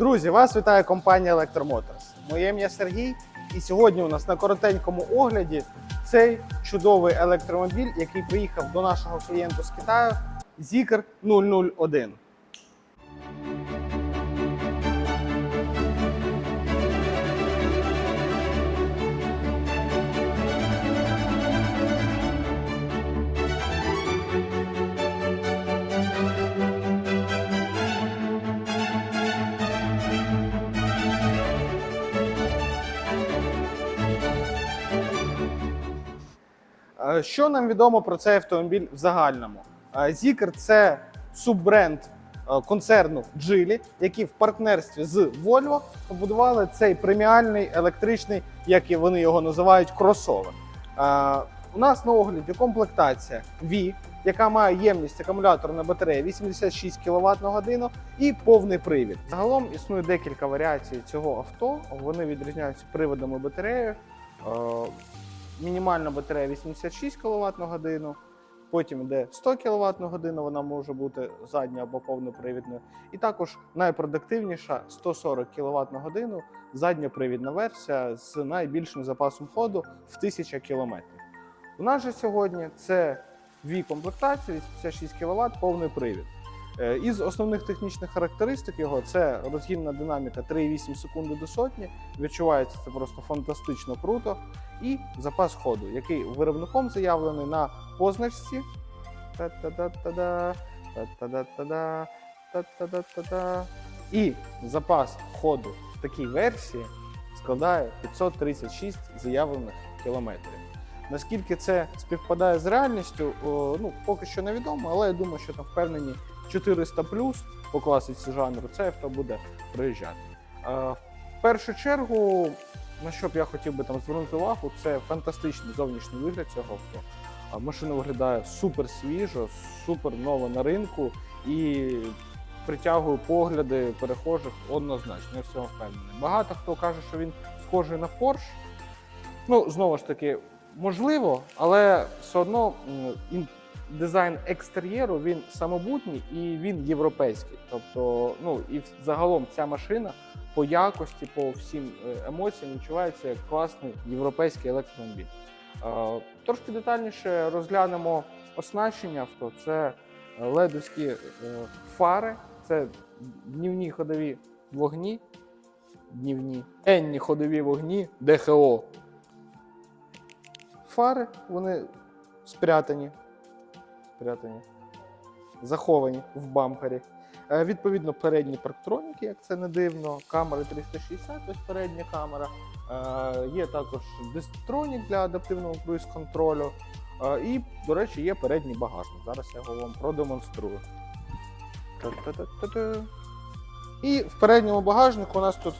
Друзі, вас вітає компанія Електромоторс. Моє ім'я Сергій, і сьогодні у нас на коротенькому огляді цей чудовий електромобіль, який приїхав до нашого клієнту з Китаю Zikr 001. Що нам відомо про цей автомобіль в загальному? Е, Zikr – це суббренд е, концерну Geely, які в партнерстві з Volvo побудували цей преміальний електричний, як і вони його називають, кросовер. Е, У нас на огляді комплектація V, яка має ємність акумуляторної батареї 86 кВт на годину і повний привід. Загалом існує декілька варіацій цього авто. Вони відрізняються приводами батареї. Е, мінімальна батарея 86 кВт на годину, потім йде 100 кВт на годину, вона може бути задня або повнопривідною. І також найпродуктивніша 140 кВт на годину, задньопривідна версія з найбільшим запасом ходу в 1000 км. У нас же сьогодні це дві комплектації, 86 кВт, повний привід. Е, Із основних технічних характеристик його це розгінна динаміка 3,8 секунди до сотні. Відчувається це просто фантастично круто і запас ходу, який виробником заявлений на позначці. І запас ходу в такій версії складає 536 заявлених кілометрів. Наскільки це співпадає з реальністю, ну поки що невідомо, але я думаю, що там впевнені 400 по класиці жанру це авто буде проїжджати. Е, В першу чергу на що б я хотів би там звернути увагу, це фантастичний зовнішній вигляд цього авто. Машина виглядає супер свіжо, супер нова на ринку і притягує погляди перехожих однозначно. Я в цьому впевнений. Багато хто каже, що він схожий на Porsche. Ну, знову ж таки, можливо, але все одно дизайн екстер'єру він самобутній і він європейський. Тобто, ну і загалом ця машина по якості, по всім е, емоціям відчувається як класний європейський електромобіль. Е, Трошки детальніше розглянемо оснащення авто. Це ледовські е, фари, це днівні ходові вогні, днівні, енні ходові вогні, ДХО. Фари, вони спрятані, спрятані, заховані в бампері. Е, Відповідно, передні парктроніки, як це не дивно, камери 360, ось передня камера. Е, Є також дистронік для адаптивного круїз-контролю. Е, І, до речі, є передній багажник. Зараз я його вам продемонструю. І в передньому багажнику у нас тут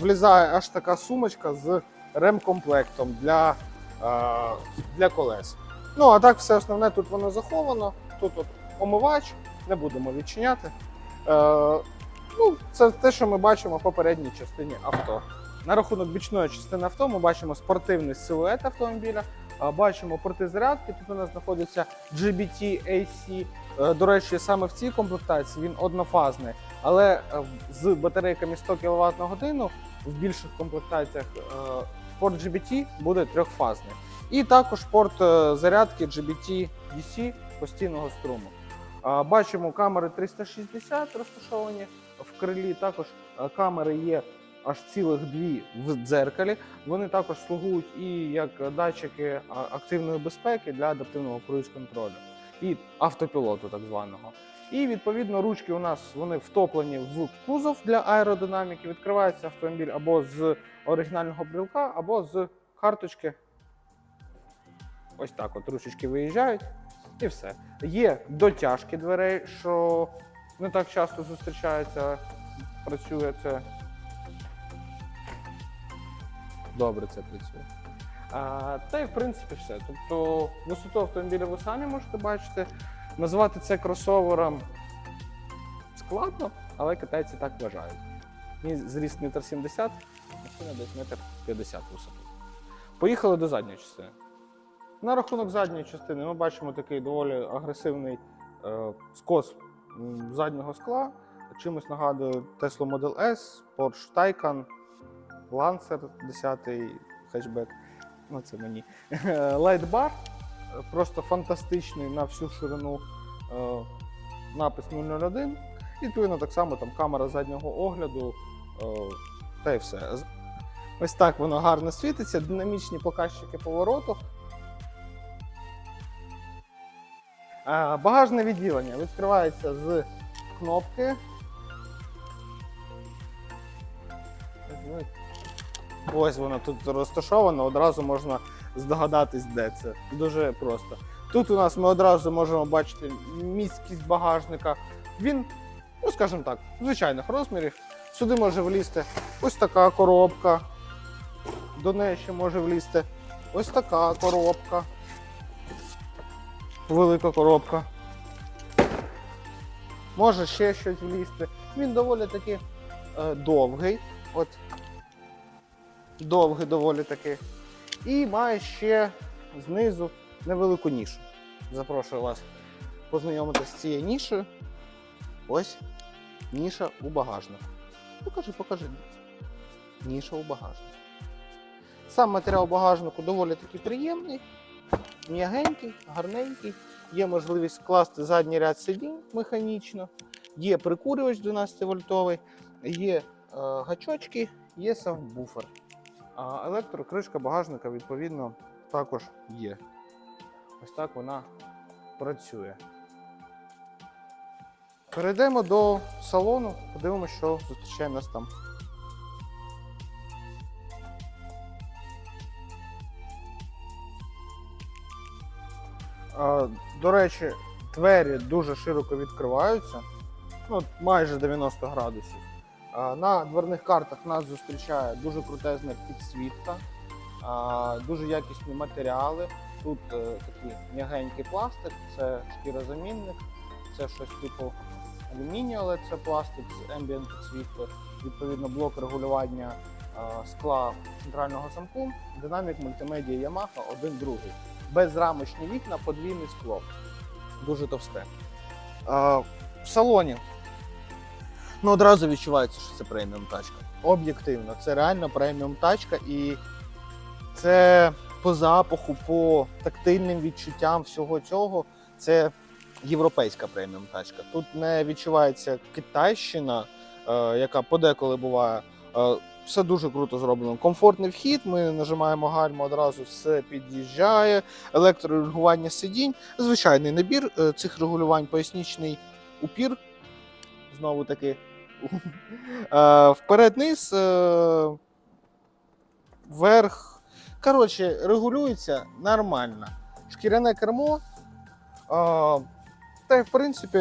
влізає аж така сумочка з ремкомплектом для, для колес. Ну, а так, все основне тут воно заховано. Тут от омивач, не будемо відчиняти. Е, ну, це те, що ми бачимо по передній частині авто. На рахунок бічної частини авто ми бачимо спортивний силует автомобіля, бачимо порти зарядки. Тут у нас знаходиться GBT AC. Е, До речі, саме в цій комплектації він однофазний, але е, з батарейками 100 кВт на годину в більших комплектаціях е, порт GBT буде трьохфазний. І також порт е, зарядки GBT DC постійного струму. Бачимо камери 360 розташовані в крилі. Також е, камери є аж цілих дві в дзеркалі. Вони також слугують і як датчики активної безпеки для адаптивного круїз-контролю і автопілоту, так званого. І відповідно ручки у нас вони втоплені в кузов для аеродинаміки. Відкривається автомобіль або з оригінального брілка, або з карточки. Ось так, от ручечки виїжджають, і все. Є дотяжки дверей, що не так часто зустрічається. Працює це. Добре це працює. А, та й в принципі все. Тобто висоту автомобіля ви самі можете бачити. Назвати це кросовером складно, але китайці так вважають. Мій зріст 1,70 м, машина десь 1,50 м висоту. Поїхали до задньої частини. На рахунок задньої частини ми бачимо такий доволі агресивний е, скос заднього скла. чимось нагадує Tesla Model S, Porsche Taycan, Lancer 10 хетчбек. Ну, це мені. Лайтбар. Просто фантастичний на всю ширину е, напис 001. І відповідно так само там камера заднього огляду. е, Та й все. Ось так воно гарно світиться, динамічні показчики повороту. Багажне відділення відкривається з кнопки. Ось воно тут розташовано, одразу можна здогадатись, де це. Дуже просто. Тут у нас ми одразу можемо бачити міськість багажника. Він, ну скажімо так, звичайних розмірів. Сюди може влізти ось така коробка. До неї ще може влізти ось така коробка. Велика коробка. Може ще щось влізти. Він доволі таки е, довгий. От. Довгий доволі таки. І має ще знизу невелику нішу. Запрошую вас познайомитися з цією нішею. Ось ніша у багажнику. Покажи, покажи. Ніша у багажнику. Сам матеріал багажнику доволі таки приємний, м'ягенький, гарненький. Є можливість класти задній ряд сидінь механічно, є прикурювач 12 вольтовий, є е, гачочки, є сабвуфер. А електрокришка багажника, відповідно, також є. Ось так вона працює. Перейдемо до салону, подивимося, що зустрічає нас там. До речі, двері дуже широко відкриваються, ну, майже 90 градусів. На дверних картах нас зустрічає дуже крутезна підсвітка, дуже якісні матеріали. Тут е, такий м'ягенький пластик, це шкірозамінник, це щось типу алюмінію, але це пластик з ambient підсвіткою. Відповідно, блок регулювання скла центрального замку, динамік мультимедіа Yamaha один другий. Безрамочні вікна, подвійне скло. Дуже товсте. А, в салоні ну, одразу відчувається, що це преміум тачка. Об'єктивно, це реально преміум тачка, і це по запаху, по тактильним відчуттям всього цього. Це європейська преміум тачка. Тут не відчувається китайщина, е, яка подеколи буває. Все дуже круто зроблено. Комфортний вхід. Ми нажимаємо гальму, одразу все під'їжджає. Електрорегулювання сидінь. Звичайний набір е, цих регулювань, пояснічний упір. Знову таки. Е, Вперед-низ, е, вверх. Коротше, регулюється нормально. Шкіряне кермо. Та й в принципі,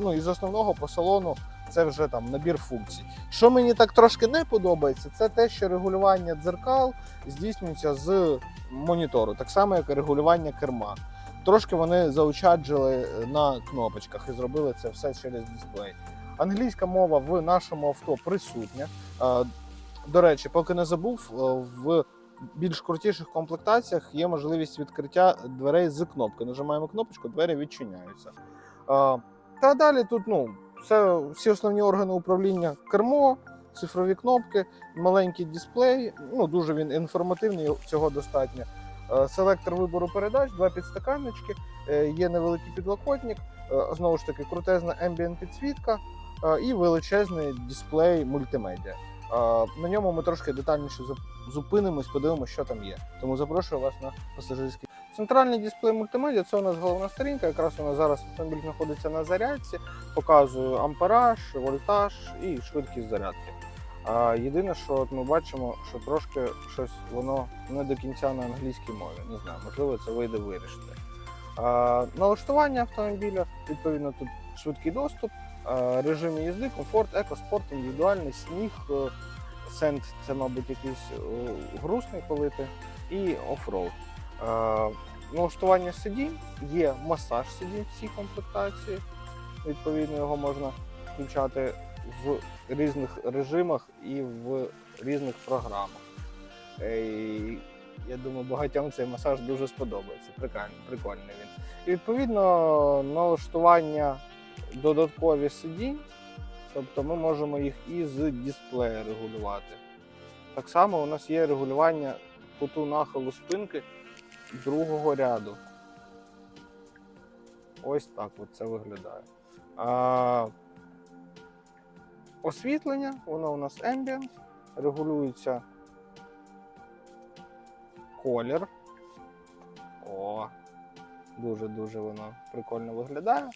ну, із основного по салону це вже там набір функцій. Що мені так трошки не подобається, це те, що регулювання дзеркал здійснюється з монітору, так само, як і регулювання керма. Трошки вони заощаджили на кнопочках і зробили це все через дисплей. Англійська мова в нашому авто присутня. До речі, поки не забув, е, в більш крутіших комплектаціях є можливість відкриття дверей з кнопки. Нажимаємо кнопочку, двері відчиняються. Та далі тут ну, все, всі основні органи управління кермо, цифрові кнопки, маленький дисплей. Ну, дуже він інформативний, цього достатньо. Е, Селектор вибору передач, два підстаканнички, е, є невеликий підлокотник, е, знову ж таки, крутезна ambient підсвітка і величезний дисплей мультимедіа. На ньому ми трошки детальніше зупинимось, подивимося, що там є. Тому запрошую вас на пасажирський. Центральний дисплей мультимедіа це у нас головна сторінка. Якраз у нас зараз автомобіль знаходиться на зарядці, показую ампераж, вольтаж і швидкість зарядки. А єдине, що от ми бачимо, що трошки щось воно не до кінця на англійській мові. Не знаю, можливо, це вийде вирішити. А, налаштування автомобіля, відповідно, тут швидкий доступ, а, режими їзди, комфорт, екоспорт, індивідуальний сніг, е, сенд це, мабуть, якийсь е, грустний полити, і оффроуд. Е, Налаштування сидінь, є масаж сидінь в цій комплектації. Відповідно, його можна включати в різних режимах і в різних програмах. Е, і Я думаю, багатьом цей масаж дуже сподобається. Прикольний, прикольний він. І відповідно налаштування додаткові сидінь. Тобто ми можемо їх і з дисплея регулювати. Так само у нас є регулювання куту нахилу спинки другого ряду. Ось так от це виглядає. А, освітлення, воно у нас ambient, регулюється колір. О, дуже-дуже воно прикольно виглядає.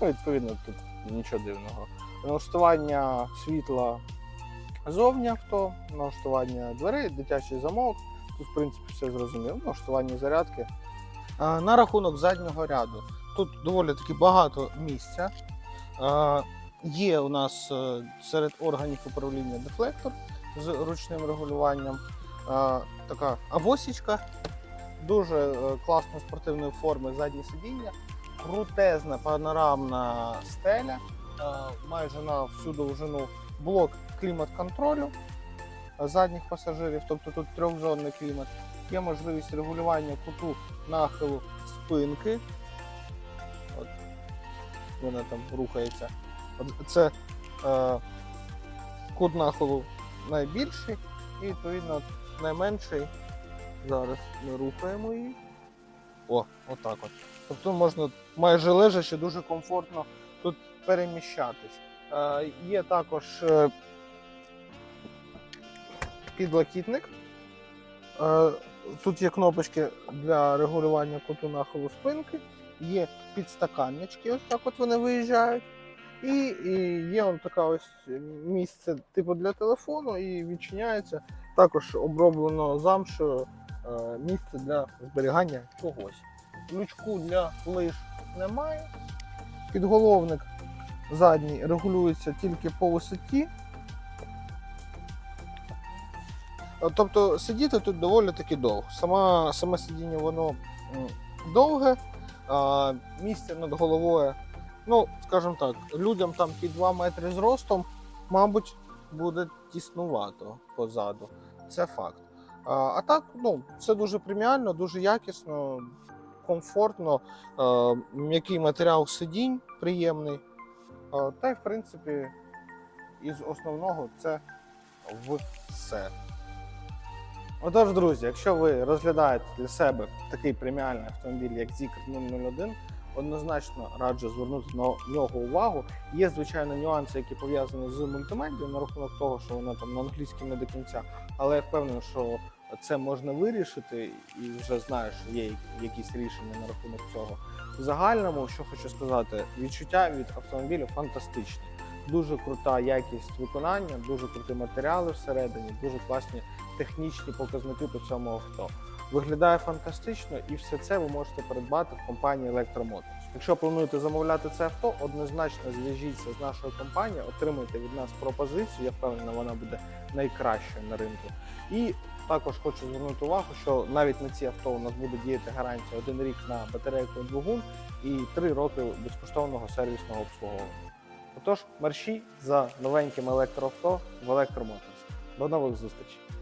Ну, відповідно, тут нічого дивного. Налаштування світла зовні авто, налаштування дверей, дитячий замок. В принципі, все зрозуміло. Налаштування зарядки. На рахунок заднього ряду. Тут доволі таки багато місця. Є у нас е, серед органів управління дефлектор з ручним регулюванням. Така авосічка, дуже е, класної спортивної форми заднє сидіння, крутезна панорамна стеля, майже на всю довжину блок клімат-контролю задніх пасажирів, тобто тут трьохзонний клімат. Є можливість регулювання куту нахилу спинки. От вона там рухається. От це е, кут нахилу найбільший і відповідно найменший. Зараз ми рухаємо її. О, отак от. Тобто можна майже лежачи дуже комфортно тут переміщатись. Е, є також е, підлокітник. Е, тут є кнопочки для регулювання куту нахилу спинки, є підстаканнички, ось так от вони виїжджають. І, і є он така ось місце типу для телефону і відчиняється. Також оброблено замшою е, місце для зберігання чогось. Лючку для лиж немає. Підголовник задній регулюється тільки по висоті. Тобто сидіти тут доволі таки довго. Сама, саме сидіння воно довге, а місце над головою, ну, скажімо так, людям там під 2 метри зростом, мабуть, буде тіснувато позаду. Це факт. А, а так, ну, це дуже преміально, дуже якісно, комфортно, е, м'який матеріал сидінь приємний. Е, та й, в принципі, із основного це все. Отож, друзі, якщо ви розглядаєте для себе такий преміальний автомобіль, як Zikr 001, однозначно раджу звернути на нього увагу. Є, звичайно, нюанси, які пов'язані з мультимедією на рахунок того, що воно там на англійській не до кінця, але я впевнений, що це можна вирішити і вже знаю, що є якісь рішення на рахунок цього. В загальному, що хочу сказати, відчуття від автомобілю фантастичні. Дуже крута якість виконання, дуже круті матеріали всередині, дуже класні технічні показники по цьому авто. Виглядає фантастично, і все це ви можете придбати в компанії Electromotors. Якщо плануєте замовляти це авто, однозначно зв'яжіться з нашою компанією, отримайте від нас пропозицію. Я впевнена, вона буде найкращою на ринку. І також хочу звернути увагу, що навіть на ці авто у нас буде діяти гарантія один рік на батарейку двигун і три роки безкоштовного сервісного обслуговування. Отож, марші за новеньким електроавто в Electromotors. До нових зустрічей!